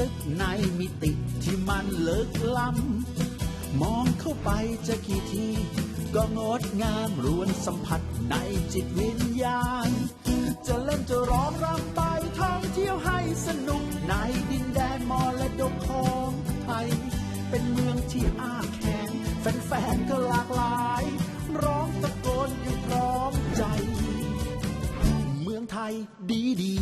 ลึกในมิติที่มันลึกล้ำมองเข้าไปจะกี่ที ก็งดงามรวนสัมผัสในจิตวิญญาณ จะเล่นจะร้องรำไปท่องเที่ยวให้สนุกในดินแดนมรดกของไทย เป็นเมืองที่อ้าแขนแฟนๆก็หลากหลาย ร้องตะโกนอย่างพร้อมใจ เมืองไทยดีดี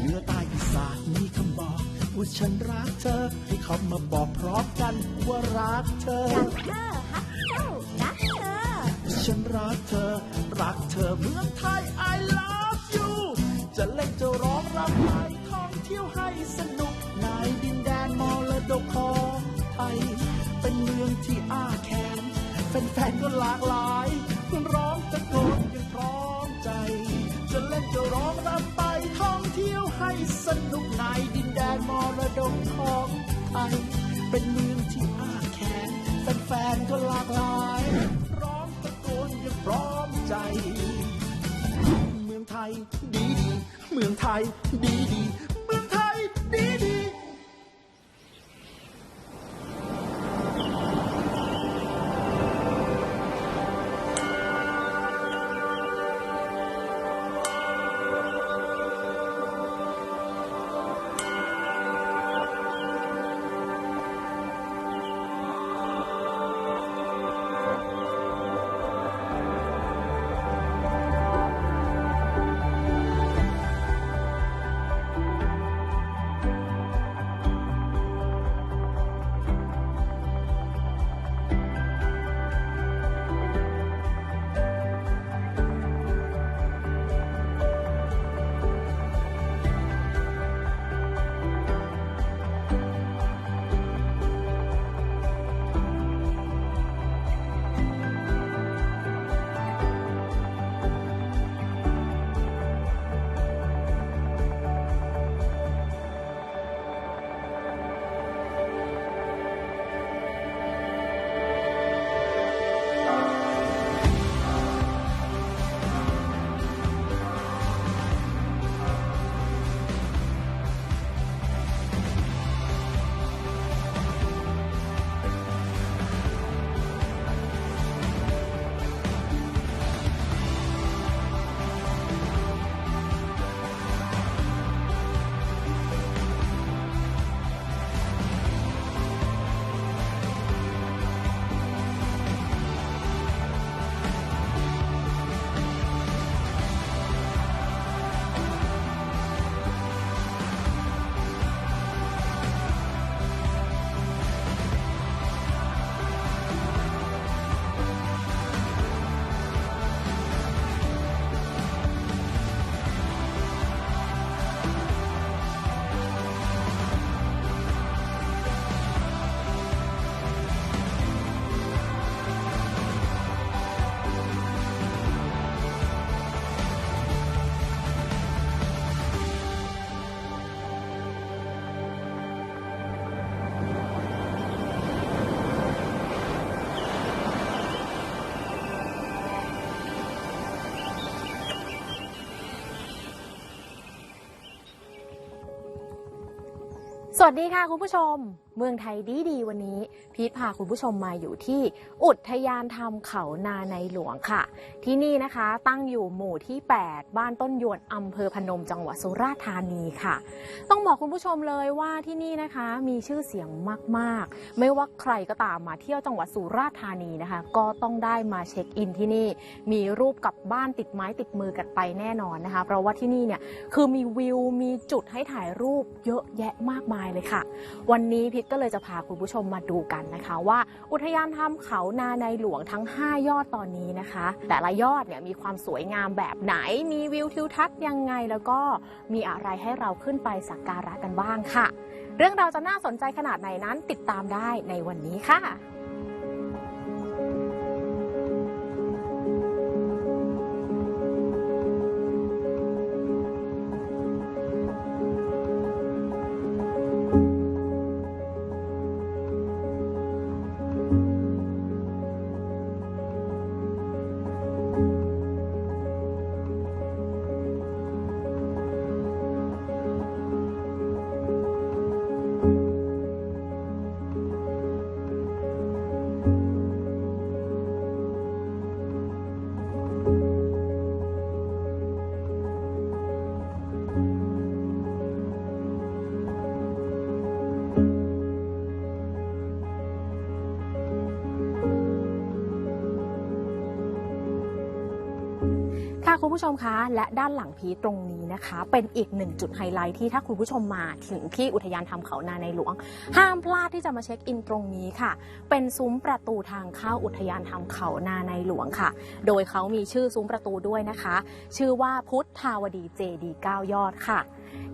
เหนือใต้อีสานมีคำบอก ว่าฉันรักเธอ ให้เขามาบอกพร้อมกันว่ารักเธอ รักเธอฮักเจ้ารักเธอ ฉันรักเธอ รักเธอเมืองไทย I love you จะเล่นจะร้องรำไปท่องเที่ยวให้สนุกในดินแดนมรดกของไทย เป็นเมืองที่อ้าแขนแฟนๆก็หลากหลาย ให้สนุกในดินแดนมรดกของไทยเป็นเมืองที่อ้าแขนแฟนๆก็หลากหลาย ร้องตะโกนอย่างพร้อมใจ เมืองไทยดีดีเมืองไทยดี สวัสดีค่ะคุณผู้ชม เมืองไทยดีดีวันนี้ พีทพาคุณผู้ชมมาอยู่ที่ อุทยานธรรมเขานาในหลวงค่ะ ที่นี่นะคะตั้งอยู่หมู่ที่ 8 บ้านต้นยวนอำเภอพนมจังหวัดสุราษฎร์ธานีค่ะ ต้องบอกคุณผู้ชมเลยว่าที่นี่นะคะมีชื่อเสียงมาก ๆ ไม่ว่าใครก็ตามมาเที่ยวจังหวัดสุราษฎร์ธานีนะคะ ก็ต้องได้มาเช็คอินที่นี่ มีรูปกับบ้านติดไม้ติดมือกันไปแน่นอนนะคะ เพราะว่าที่นี่เนี่ยคือมีวิวมีจุดให้ถ่ายรูปเยอะแยะมากมายเลยค่ะ วันนี้พิทก็เลยจะพาคุณผู้ชมมาดูกันนะคะ ว่าอุทยานถ้ำเขานาในหลวงทั้ง 5 ยอดตอนนี้นะคะ แต่ละยอดเนี่ยมีความสวยงามแบบไหน มีวิวทิวทัศน์ยังไงแล้วก็มีอะไรให้เราขึ้นไปสักการะกันบ้างค่ะ เรื่องราวจะน่าสนใจขนาดไหนนั้นติดตามได้ในวันนี้ค่ะ คุณผู้ชมคะ และด้านหลังพีตรงนี้นะคะ เป็นอีกหนึ่งจุดไฮไลท์ที่ถ้าคุณผู้ชมมาถึงที่อุทยานธรรมเขานาในหลวง ห้ามพลาดที่จะมาเช็คอินตรงนี้ค่ะ เป็นซุ้มประตูทางเข้าอุทยานธรรมเขานาในหลวงค่ะ โดยเขามีชื่อซุ้มประตูด้วยนะคะ ชื่อว่าพุทธาวดีเจดี9ยอดค่ะ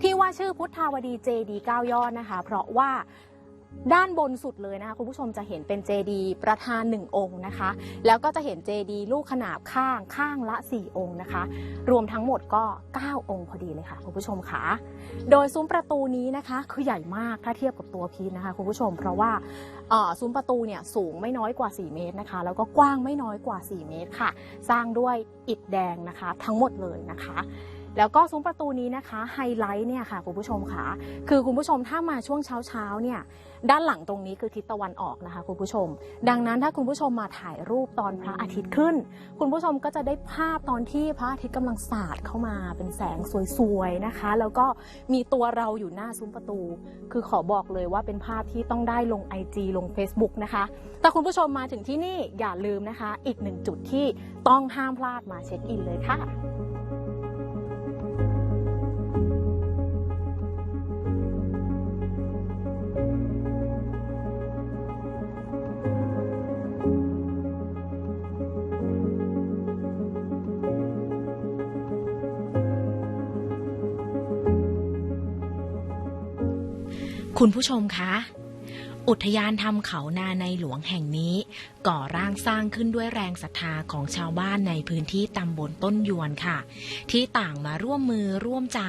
ที่ว่าชื่อพุทธาวดีเจดี9ยอดนะคะ เพราะว่า ด้านบนสุดเลยนะคะคุณผู้ชมจะเห็นเป็นเจดีประธานหนึ่งองค์นะคะ แล้วก็จะเห็นเจดีลูกขนาบข้างข้างละ 4 องค์นะคะ รวมทั้งหมดก็ 9 องค์พอดีเลยค่ะคุณผู้ชมค่ะโดยซุ้มประตูนี้นะคะคือใหญ่มากถ้าเทียบกับตัวพีชนะคะคุณผู้ชม เพราะว่าซุ้มประตูเนี่ยสูงไม่น้อยกว่า 4 เมตรนะคะ แล้วก็กว้างไม่น้อยกว่า 4 เมตรค่ะ สร้างด้วยอิฐแดงนะคะ ทั้งหมดเลยนะคะ แล้วก็ซุ้มประตูนี้นะคะไฮไลท์เนี่ยค่ะคุณผู้ชมค่ะคือคุณผู้ชมถ้ามาช่วงเช้าเช้าเนี่ยด้านหลังตรงนี้คือทิศตะวันออกนะคะคุณผู้ชม ดังนั้นถ้าคุณผู้ชมมาถ่ายรูปตอนพระอาทิตย์ขึ้น คุณผู้ชมก็จะได้ภาพตอนที่พระอาทิตย์กำลังสาดเข้ามาเป็นแสงสวยๆนะคะ แล้วก็มีตัวเราอยู่หน้าซุ้มประตู คือขอบอกเลยว่าเป็นภาพที่ต้องได้ลง IG ลง Facebook นะคะแต่คุณผู้ชมมาถึงที่นี่อย่าลืมนะคะ อีกหนึ่งจุดที่ต้องห้ามพลาดมาเช็คอินเลยค่ะ คุณผู้ชมคะ อุทยานธรรมเขานาในหลวงแห่งนี้ ก่อร่างสร้างขึ้นด้วยแรงศรัทธาของชาวบ้านในพื้นที่ตำบลต้นยวนค่ะ ที่ต่างมาร่วมมือร่วมใจ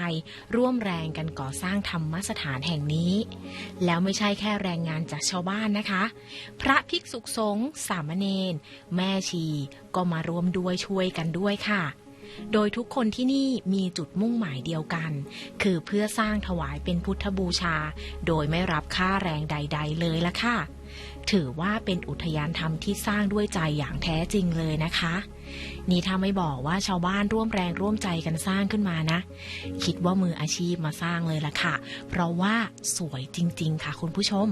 ร่วมแรงกันก่อสร้างธรรมสถานแห่งนี้ แล้วไม่ใช่แค่แรงงานจากชาวบ้านนะคะ พระภิกษุสงฆ์สามเณรแม่ชี ก็มาร่วมด้วยช่วยกันด้วยค่ะ โดยทุกคนที่นี่มีจุดมุ่งหมายเดียวกัน คือเพื่อสร้างถวายเป็นพุทธบูชา โดยไม่รับค่าแรงใด ๆ เลยละค่ะ ถือว่าเป็นอุทยานธรรมที่สร้างด้วยใจอย่างแท้จริงเลยนะคะ นี่ถ้าไม่บอกว่าชาวบ้านร่วมแรงร่วมใจกันสร้างขึ้นมานะ คิดว่ามืออาชีพมาสร้างเลยละค่ะ เพราะว่าสวยจริง ๆ ค่ะ คุณผู้ชม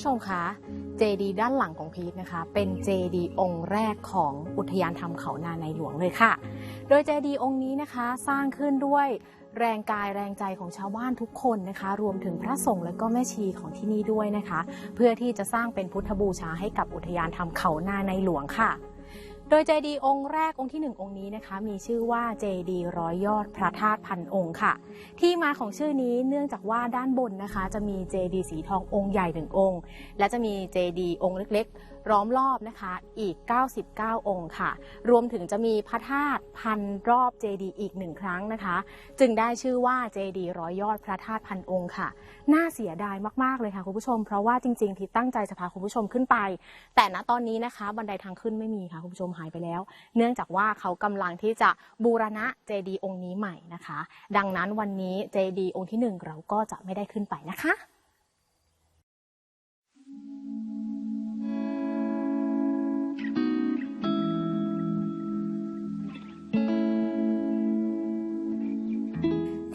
ผู้ชมคะ เจดีด้านหลังของพีทนะคะ เป็นเจดีองค์แรกของอุทยานธรรมเขานาในหลวงเลยค่ะ โดยเจดีองค์นี้นะคะสร้างขึ้นด้วยแรงกายแรงใจของชาวบ้านทุกคนนะคะ รวมถึงพระสงฆ์และก็แม่ชีของที่นี่ด้วยนะคะ เพื่อที่จะสร้างเป็นพุทธบูชาให้กับอุทยานธรรมเขานาในหลวงค่ะ โดยเจดีย์องค์แรกองค์ที่หนึ่งองค์นี้นะคะ มีชื่อว่าเจดีย์ร้อยยอดพระธาตุพันองค์ค่ะ ที่มาของชื่อนี้เนื่องจากว่าด้านบนนะคะ จะมีเจดีย์สีทององค์ใหญ่หนึ่งองค์ และจะมีเจดีย์องค์เล็กๆล้อมรอบนะคะอีก 99 องค์ค่ะ รวมถึงจะมีพระธาตุพันรอบเจดีย์อีกหนึ่งครั้งนะคะ จึงได้ชื่อว่าเจดีย์ร้อยยอดพระธาตุพันองค์ค่ะ น่าเสียดายมากๆเลยค่ะคุณผู้ชม เพราะว่าจริงๆพีตั้งใจจะพาคุณผู้ชมขึ้นไป แต่ณตอนนี้นะคะ บันไดทางขึ้นไม่มีค่ะคุณผู้ชมหายไปแล้ว เนื่องจากว่าเขากำลังที่จะบูรณะเจดีย์องค์นี้ใหม่นะคะ ดังนั้นวันนี้เจดีย์องค์ที่หนึ่งเราก็จะไม่ได้ขึ้นไปนะคะ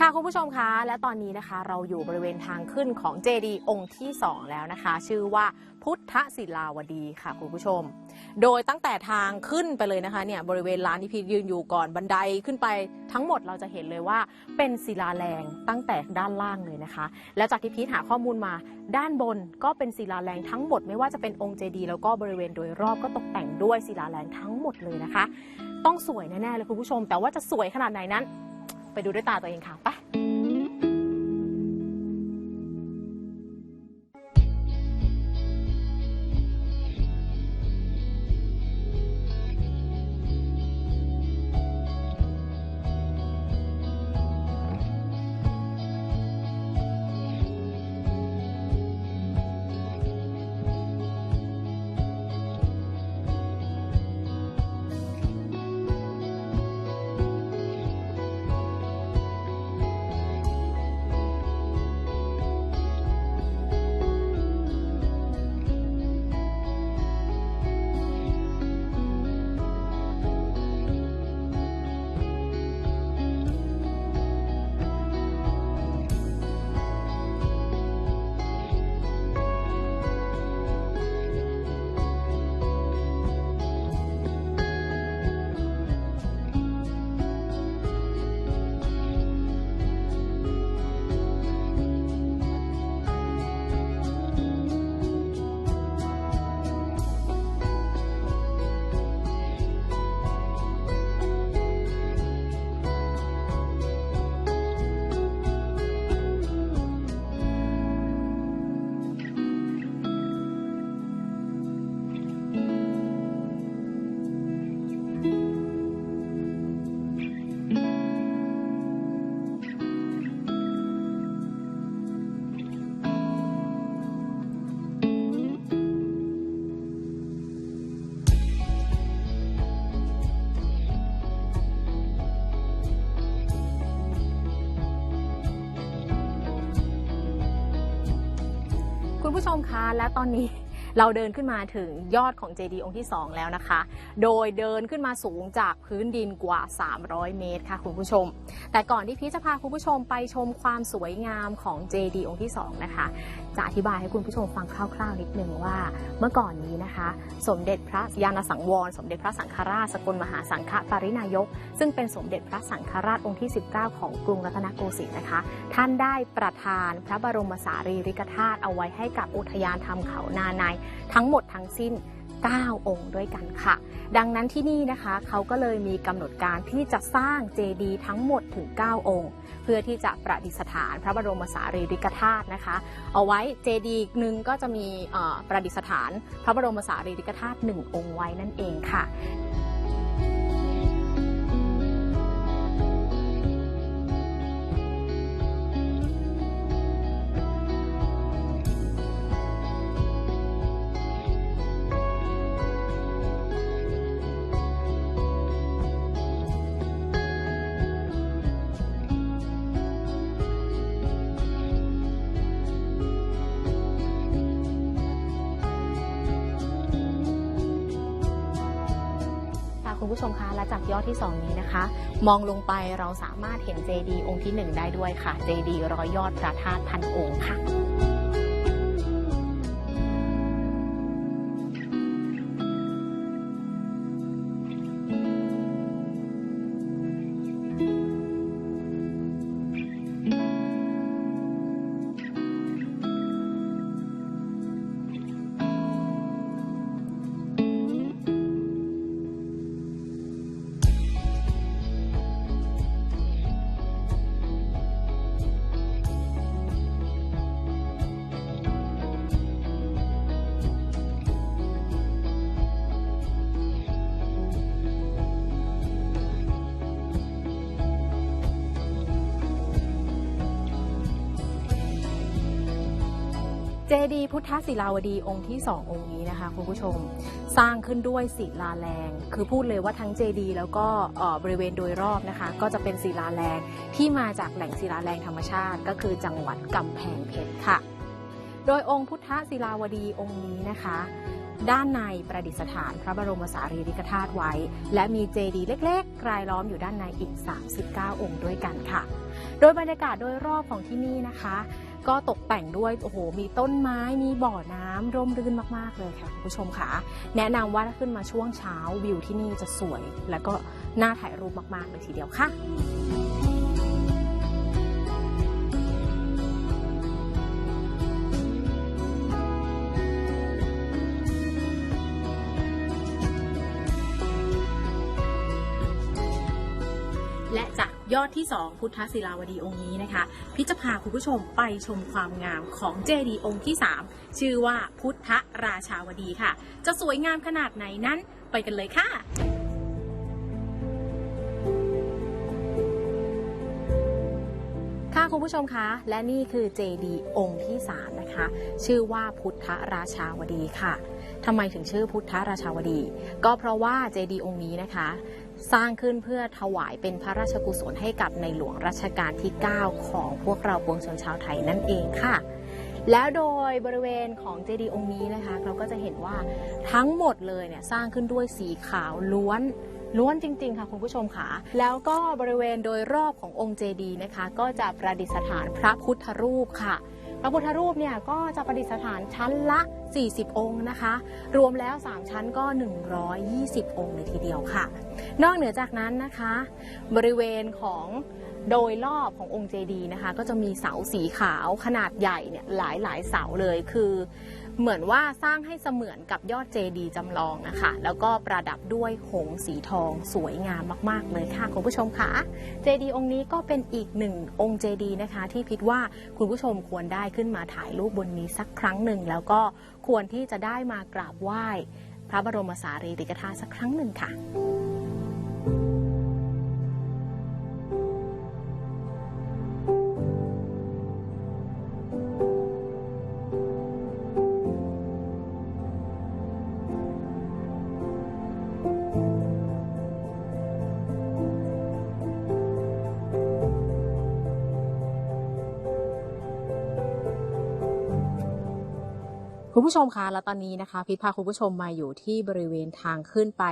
ค่ะคุณผู้ชมคะ และตอนนี้นะคะ เราอยู่บริเวณทางขึ้นของเจดีย์องค์ที่ 2 แล้วนะคะ ชื่อว่าพุทธศิลาวดีค่ะคุณผู้ชม โดยตั้งแต่ทางขึ้นไปเลยนะคะเนี่ยบริเวณลานที่พีทยืนอยู่ก่อนบันไดขึ้นไปทั้งหมดเราจะเห็นเลยว่าเป็นศิลาแรงตั้งแต่ด้านล่างเลยนะคะ และจากที่พีทหาข้อมูลมาด้านบนก็เป็นศิลาแรงทั้งหมดไม่ว่าจะเป็นองค์เจดีย์แล้วก็บริเวณโดยรอบก็ตกแต่งด้วยศิลาแรงทั้งหมดเลยนะคะ ต้องสวยแน่ๆเลยคุณผู้ชม แต่ว่าจะสวยขนาดไหนนั้น ไปดูด้วยตาตัวเองค่ะไป ชมคะและตอนนี้เราเดินขึ้นมาถึงยอดของเจดีย์องค์ที่ 2 แล้วนะคะ โดยเดินขึ้นมาสูงจากพื้นดินกว่า 300 เมตรค่ะคุณผู้ชม แต่ก่อนที่พี่จะพาคุณผู้ชมไปชมความสวยงามของเจดีย์องค์ที่ 2 นะคะ จะอธิบายให้คุณผู้ชมฟังคร่าวๆนิดนึงว่า เมื่อก่อนนี้นะคะ สมเด็จพระยานสังวร สมเด็จพระสังฆราชสกลมหาสังฆปรินายก ซึ่งเป็นสมเด็จพระสังฆราชองค์ที่ 19 ของกรุงรัตนโกสินทร์นะคะ ท่านได้ประทานพระบรมสารีริกธาตุเอาไว้ให้กับอุทยานธรรมเขานาในทั้งหมดทั้งสิ้น 9 องค์ด้วยกันค่ะ ดังนั้นที่นี่นะคะเขาก็เลยมีกำหนดการที่จะสร้างเจดีย์ทั้งหมดถึง 9 องค์ เพื่อที่จะประดิษฐานพระบรมสารีริกธาตุนะคะ เอาไว้เจดีย์หนึ่งก็จะมีประดิษฐานพระบรมสารีริกธาตุหนึ่งองค์ไว้นั่นเองค่ะ จากยอดที่ 2 นี้นะคะ มองลงไปเราสามารถเห็นเจดีย์องค์ที่ 1 ได้ด้วยค่ะ เจดีย์ร้อยยอดพระธาตุพันองค์ค่ะ ดีย์พุทธศิลาวดีองค์ที่ 2 องค์นี้นะคะคุณผู้ชมสร้างขึ้นด้วยศิลาแรง คือพูดเลยว่าทั้งเจดีย์แล้วก็บริเวณโดยรอบนะคะ ก็จะเป็นศิลาแรงที่มาจากแหล่งศิลาแรงธรรมชาติ ก็คือจังหวัดกำแพงเพชรค่ะ โดยองค์พุทธศิลาวดีองค์นี้นะคะ ด้านในประดิษฐานพระบรมสารีริกธาตุไว้ และมีเจดีย์เล็กๆ รายล้อมอยู่ด้านในอีก 39 องค์ด้วยกันค่ะ โดยบรรยากาศโดยรอบของที่นี่นะคะ ก็ตกแต่งด้วยโอ้โหมีต้นไม้มีบ่อน้ำร่มรื่นมากๆเลยค่ะคุณผู้ชมค่ะ แนะนำว่าถ้าขึ้นมาช่วงเช้าวิวที่นี่จะสวย และก็น่าถ่ายรูปมากๆเลยทีเดียวค่ะ ยอดที่ 2 พุทธศิลาวดีองค์นี้นะคะ พิจะพาคุณผู้ชมไปชมความงามของเจดีย์องค์ที่ 3 ชื่อว่าพุทธราชาวดีค่ะ จะสวยงามขนาดไหนนั้นไปกันเลยค่ะค่ะคุณผู้ชมคะและนี่คือเจดีย์องค์ที่3นะคะ ชื่อว่าพุทธราชาวดีค่ะทำไมถึงชื่อพุทธราชาวดี ก็เพราะว่าเจดีย์องค์นี้นะคะ สร้างขึ้นเพื่อถวายเป็นพระราชกุศลให้กับในหลวงรัชกาลที่ 9 ของพวกเราปวงชนชาวไทยนั่นเองค่ะ แล้วโดยบริเวณของเจดีย์องค์นี้นะคะ เราก็จะเห็นว่าทั้งหมดเลยเนี่ยสร้างขึ้นด้วยสีขาวล้วนล้วนจริง ๆ ค่ะคุณผู้ชมค่ะ แล้วก็บริเวณโดยรอบขององค์เจดีย์นะคะ ก็จะประดิษฐานพระพุทธรูปค่ะ ระพุทธรูปเนี่ยก็จะประดิษฐานชั้นละ 40 องค์นะคะ รวมแล้ว 3 ชั้นก็ 120 องค์เลยทีเดียวค่ะ นอกเหนือจากนั้นนะคะ บริเวณของโดยรอบขององค์เจดีย์นะคะ ก็จะมีเสาสีขาวขนาดใหญ่เนี่ยหลายหลายๆเสาเลยคือ เหมือนว่าสร้างให้เสมือนกับยอดเจดีย์จำลองนะคะ แล้วก็ประดับด้วยหงสีทองสวยงามมาก ๆ เลยค่ะคุณผู้ชมค่ะเจดีย์องค์นี้ก็เป็นอีกหนึ่งองค์เจดีย์นะคะ ที่พิดว่าคุณผู้ชมควรได้ขึ้นมาถ่ายรูปบนนี้สักครั้งหนึ่ง แล้วก็ควรที่จะได้มากราบไหว้ พระบรมสารีริกธาตุสักครั้งหนึ่งค่ะ คุณผู้ชมคะแล้วตอนนี้นะคะ พิพาคุณผู้ชมมาอยู่ที่บริเวณทางขึ้นไป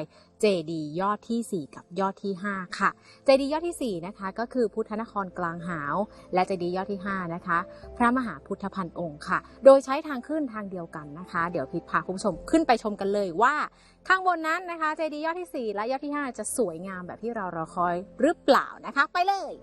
เจดียอดที่ 4 กับยอดที่ 5 ค่ะ เจดียอดที่ 4 นะคะ ก็คือพุทธนครกลางหาว และเจดียอดที่ 5 นะคะ พระมหาพุทธพันองค์ค่ะ โดยใช้ทางขึ้นทางเดียวกันนะคะ เดี๋ยวพิพาคุณผู้ชมขึ้นไปชมกันเลยว่า ข้างบนนั้นนะคะ เจดียอดที่ 4 และยอดที่ 5 จะสวยงามแบบที่เรารอคอยหรือเปล่านะคะ ไปเลย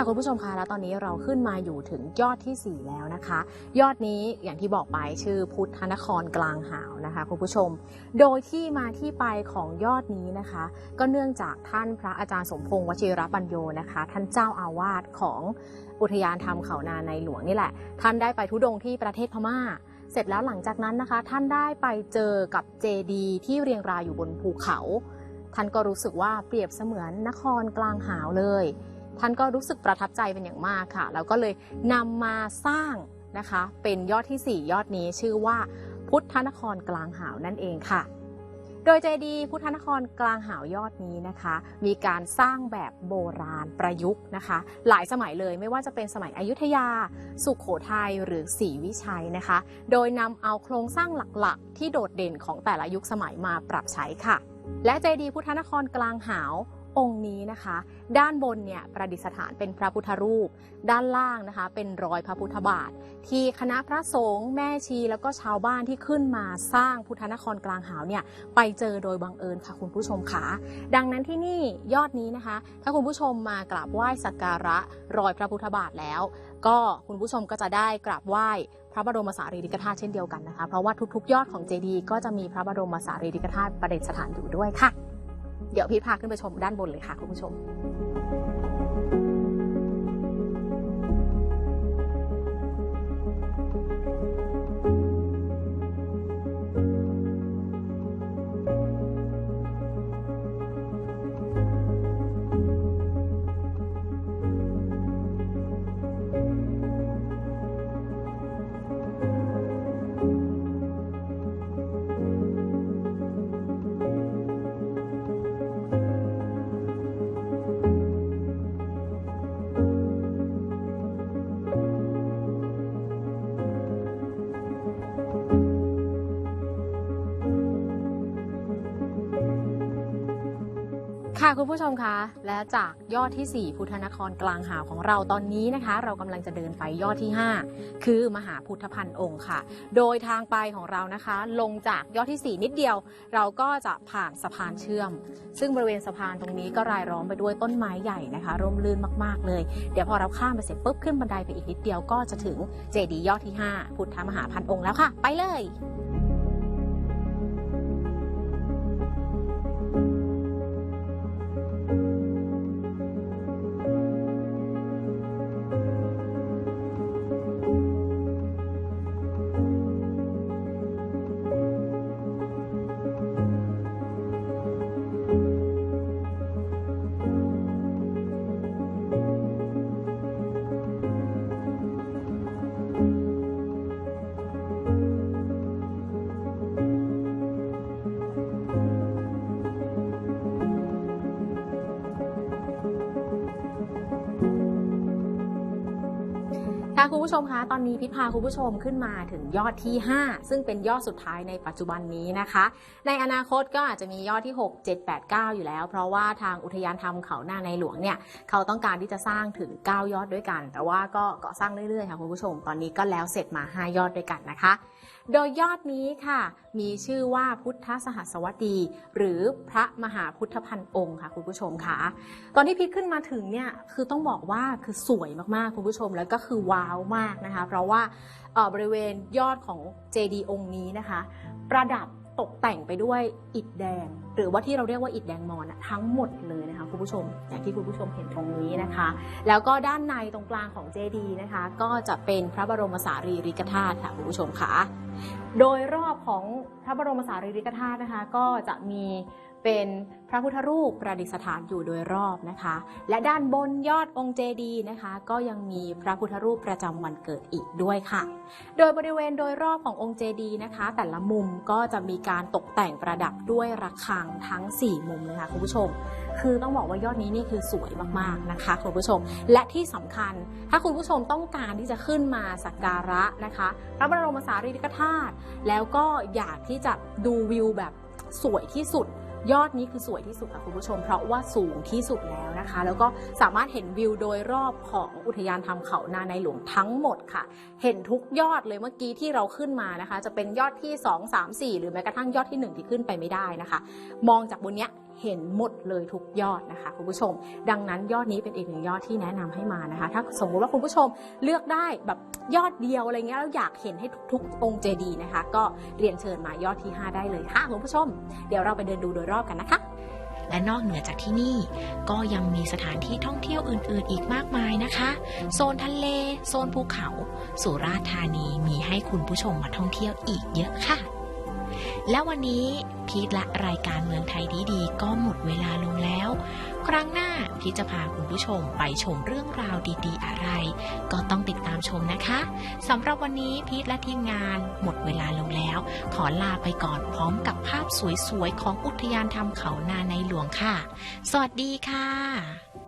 ค่ะคุณผู้ชมคะแล้วตอนนี้เราขึ้นมาอยู่ถึงยอดที่ 4 แล้วนะคะ ยอดนี้อย่างที่บอกไปชื่อพุทธนครกลางหาวนะคะคุณผู้ชม โดยที่มาที่ไปของยอดนี้นะคะ ก็เนื่องจากท่านพระอาจารย์สมพงษ์วชิรปัญโยนะคะ ท่านเจ้าอาวาสของอุทยานธรรมเขานาในหลวงนี่แหละ ท่านได้ไปทุดงที่ประเทศพม่า เสร็จแล้วหลังจากนั้นนะคะ ท่านได้ไปเจอกับเจดีที่เรียงรายอยู่บนภูเขา ท่านก็รู้สึกว่าเปรียบเสมือนนครกลางหาวเลย ท่านก็รู้สึกประทับใจเป็นอย่างมากค่ะ แล้วก็เลยนำมาสร้างนะคะ เป็นยอดที่ 4 ยอดนี้ชื่อว่าพุทธนครกลางหาวนั่นเองค่ะ โดยเจดีย์พุทธนครกลางหาวยอดนี้นะคะ มีการสร้างแบบโบราณประยุกต์นะคะ หลายสมัยเลยไม่ว่าจะเป็นสมัยอยุธยา สุขโขทัยหรือศรีวิชัยนะคะ โดยนำเอาโครงสร้างหลักๆ ที่โดดเด่นของแต่ละยุคสมัยมาปรับใช้ค่ะ และเจดีย์พุทธนครกลางหาว องค์นี้นะคะ ด้านบนเนี่ยประดิษฐานเป็นพระพุทธรูป ด้านล่างนะคะ เป็นรอยพระพุทธบาท ที่คณะพระสงฆ์แม่ชีแล้วก็ชาวบ้านที่ขึ้นมาสร้างพุทธนครกลางหาวเนี่ยไปเจอโดยบังเอิญค่ะคุณผู้ชมค่ะดังนั้นที่นี่ยอดนี้นะคะ ถ้าคุณผู้ชมมากราบไหว้สักการะรอยพระพุทธบาทแล้ว ก็คุณผู้ชมก็จะได้กราบไหว้พระบรมสารีริกธาตุเช่นเดียวกันนะคะ เพราะว่าทุกๆ ยอดของเจดีย์ก็จะมีพระบรมสารีริกธาตุประดิษฐานอยู่ด้วยค่ะ เดี๋ยวพี่พาขึ้นไปชมด้านบนเลยค่ะคุณผู้ชม คุณผู้ชมคะ และจากยอดที่ 4 พุทธนครกลางหาวของเราตอนนี้นะคะ เรากำลังจะเดินไปยอดที่ 5 คือมหาพุทธพันองค์ค่ะ โดยทางไปของเรานะคะ ลงจากยอดที่ 4 นิดเดียว เราก็จะผ่านสะพานเชื่อม ซึ่งบริเวณสะพานตรงนี้ก็รายล้อมไปด้วยต้นไม้ใหญ่นะคะ ร่มรื่นมากๆเลย เดี๋ยวพอเราข้ามไปเสร็จปุ๊บขึ้นบันไดไปอีกนิดเดียวก็จะถึงเจดีย์ยอดที่ 5 พุทธมหาพันธ์องค์แล้วค่ะ ไปเลย ผู้ชมคะตอนนี้พิพาคุณผู้ชมขึ้นมาถึงยอดที่ 5 ซึ่งเป็นยอดสุดท้ายในปัจจุบันนี้นะคะ ในอนาคตก็อาจจะมียอดที่ 6 7 8 9 อยู่แล้ว เพราะว่าทางอุทยานธรรมเขาหน้าในหลวงเนี่ยเขาต้องการที่จะสร้างถึง 9 ยอดด้วยกัน แต่ว่าก็ก่อสร้างเรื่อยๆค่ะคุณผู้ชม ตอนนี้ก็แล้วเสร็จมา 5 ยอดด้วยกันนะคะ โดยยอดนี้ค่ะ มีชื่อว่าพุทธสหัสวดี หรือพระมหาพุทธพันองค์ค่ะคุณผู้ชมค่ะ ตอนที่พีทขึ้นมาถึงเนี่ยคือต้องบอกว่าคือสวยมากๆคุณผู้ชมแล้วก็คือว้าวมากนะคะ เพราะว่าบริเวณยอดของเจดีย์องค์นี้นะคะ ประดับ ตกแต่งไปด้วยอิฐแดง หรือว่าที่เราเรียกว่าอิฐแดงมอนทั้งหมดเลยนะคะคุณผู้ชมอย่างที่คุณผู้ชมเห็นตรงนี้นะคะ แล้วก็ด้านในตรงกลางของเจดีย์นะคะ ก็จะเป็นพระบรมสารีริกธาตุค่ะคุณผู้ชมค่ะโดยรอบของพระบรมสารีริกธาตุนะคะ ก็จะมี เป็นพระพุทธรูปประดิษฐานอยู่โดยรอบนะคะ และด้านบนยอดองค์เจดีย์นะคะ ก็ยังมีพระพุทธรูปประจำวันเกิดอีกด้วยค่ะ โดยบริเวณโดยรอบขององค์เจดีย์นะคะ แต่ละมุมก็จะมีการตกแต่งประดับด้วยระฆังทั้ง 4 มุมเลยค่ะคุณผู้ชม คือต้องบอกว่ายอดนี้นี่คือสวยมากๆนะคะคุณผู้ชม และที่สำคัญ ถ้าคุณผู้ชมต้องการที่จะขึ้นมาสักการะนะคะ พระบรมสารีริกธาตุแล้วก็อยากที่จะดูวิวแบบสวยที่สุด ยอดนี้คือสวยที่สุดค่ะคุณผู้ชม เพราะว่าสูงที่สุดแล้วนะคะ แล้วก็สามารถเห็นวิวโดยรอบของอุทยานธรรมเขานาในหลวงทั้งหมดค่ะ เห็นทุกยอดเลยเมื่อกี้ที่เราขึ้นมานะคะ จะเป็นยอดที่ 2 3 4 หรือแม้กระทั่งยอดที่ 1 ที่ขึ้นไปไม่ได้นะคะ มองจากบนเนี้ย เห็นหมดเลยทุกยอดนะคะคุณผู้ชม ดังนั้นยอดนี้เป็นอีกหนึ่งยอดที่แนะนำให้มานะคะ ถ้าสมมุติว่าคุณผู้ชมเลือกได้แบบยอดเดียวอะไรเงี้ยแล้วอยากเห็นให้ทุกๆ องค์เจดีย์นะคะ ก็เรียนเชิญมายอดที่ 5 ได้เลยค่ะคุณผู้ชม เดี๋ยวเราไปเดินดูโดยรอบกันนะคะและนอกเหนือจากที่นี่ ก็ยังมีสถานที่ท่องเที่ยวอื่น ๆ อีกมากมายนะคะ โซนทะเล โซนภูเขา สุราษฎร์ธานีมีให้คุณผู้ชมมาท่องเที่ยวอีกเยอะค่ะ และวันนี้พีทและรายการเมืองไทยดีๆ ก็หมดเวลาลงแล้ว ครั้งหน้าพีทจะพาคุณผู้ชมไปชมเรื่องราวดีๆ อะไร ก็ต้องติดตามชมนะคะสำหรับวันนี้พีทและทีมงานหมดเวลาลงแล้ว ขอลาไปก่อนพร้อมกับภาพสวยๆ ของอุทยานธรรมเขานาในหลวงค่ะ สวัสดีค่ะ